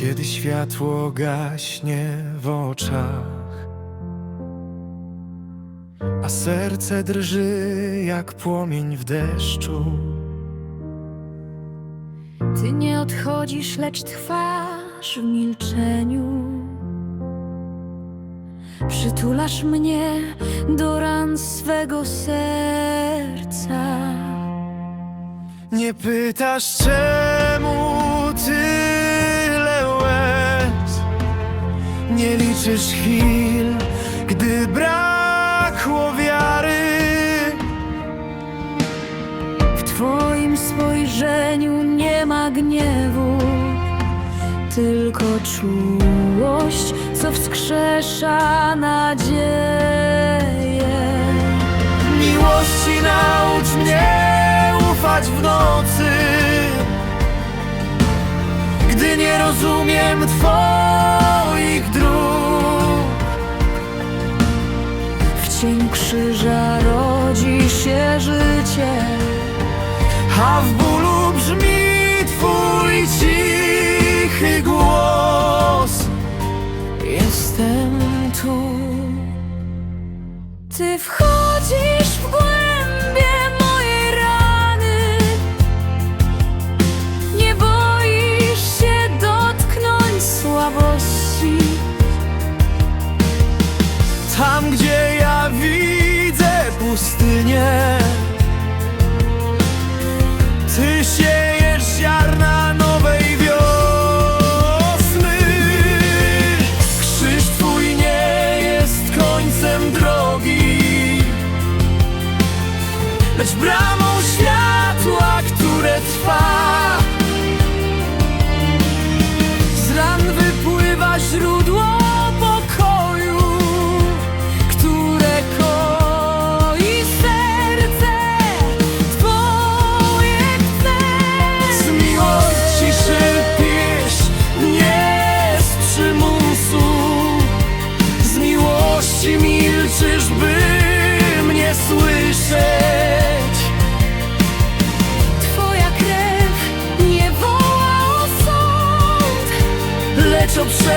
Kiedy światło gaśnie w oczach, a serce drży jak płomień w deszczu. Ty nie odchodzisz, lecz trwasz w milczeniu. Przytulasz mnie do ran swego serca. Nie pytasz czemu tyle Nie liczysz chwil, gdy brakło wiary W Twoim spojrzeniu nie ma gniewu, tylko czułość, co wskrzesza nadzieję. Miłości naucz mnie ufać w nocy Gdy nie rozumiem Twoich krzyża rodzi się życie. A w bólu brzmi Twój cichy głos Jestem tu Ty wchodzisz pustynię Ty siejesz ziarna nowej wiosny. Krzyż Twój nie jest końcem drogi. Lecz bramą światła, które trwa. Z ran wypływa źródło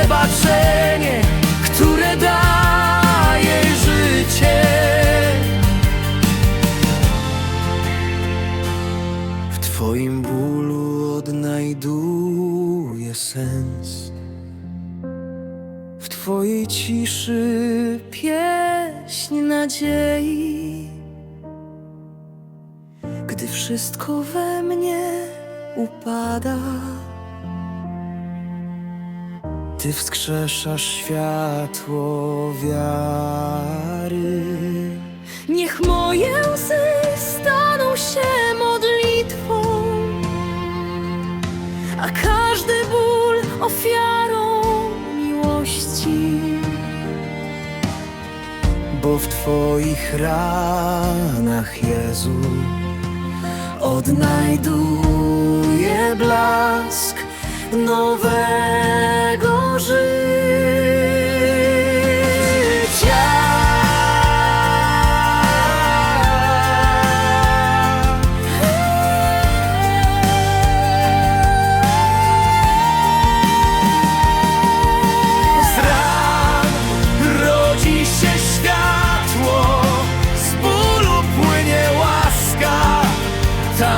przebaczenie, które daje życie. W Twoim bólu odnajduję sens. W Twojej ciszy Pieśń nadziei. gdy wszystko we mnie upada. Ty wskrzeszasz światło wiary. Niech moje łzy staną się modlitwą, a każdy ból ofiarą miłości. Bo w Twoich ranach, Jezu, odnajduję blask nowego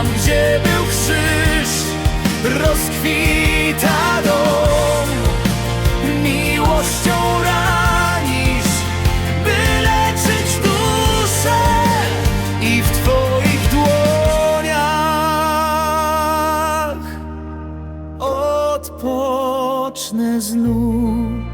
Tam, gdzie był krzyż, rozkwita dom. Miłością ranisz, by leczyć duszę i w Twoich dłoniach odpocznę znów.